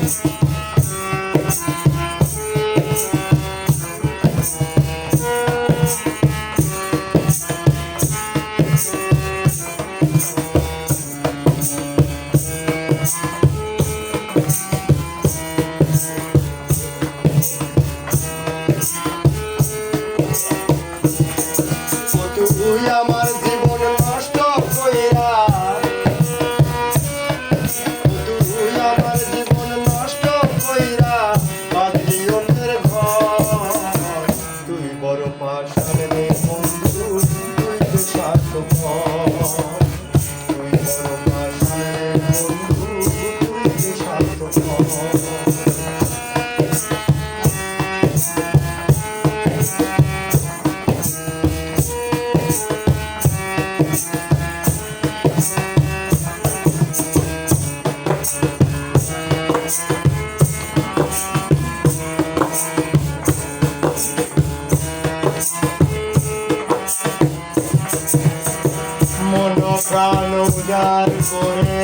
তুই পাশানে প্রাণ উজাড় করে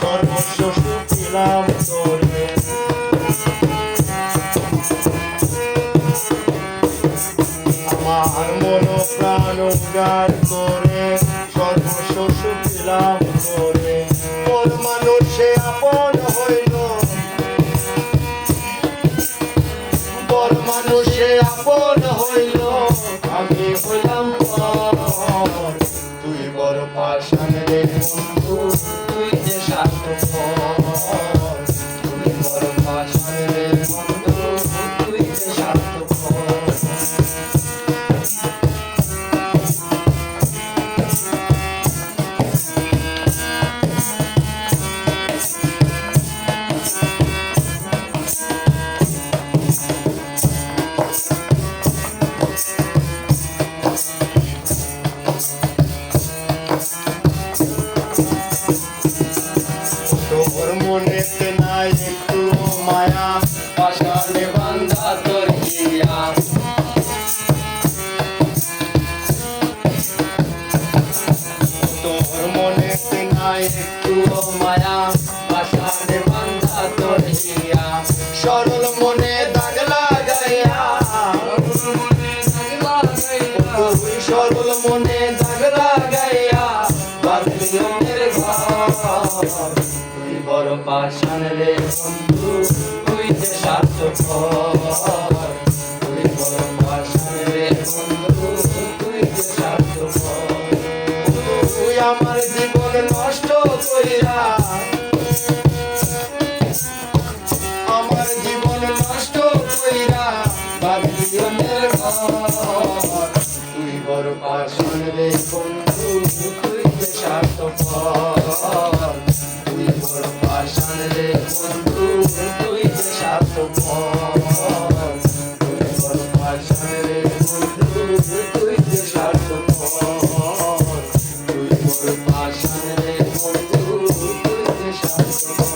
সর্বস্ব সুখিলাম করে আমার মন প্রাণ উদার করে সর্বস্ব তোরে পাশান রে একটু মায়া পাশানে বান্ধা তোর সরল মনে দাগ লাগাইয়া সরল মনে দাগ লাগাইয়া বাদলি ঘর। তুই বড় পাশান রে বন্ধু, তুই যে স্বার্থপর। তুই বড় পাশান রে বন্ধু, তুই যে তুই বড় পাশন রে বন্ধু তুই স্বার্থপর। তুই বড় পাশন রে বন্ধু তুই স্বার্থপর। তুই বড় পাশন রে বন্ধু তুই স্বার্থপর। তুই বড় পাশন রে বন্ধু তুই স্বার্থপর।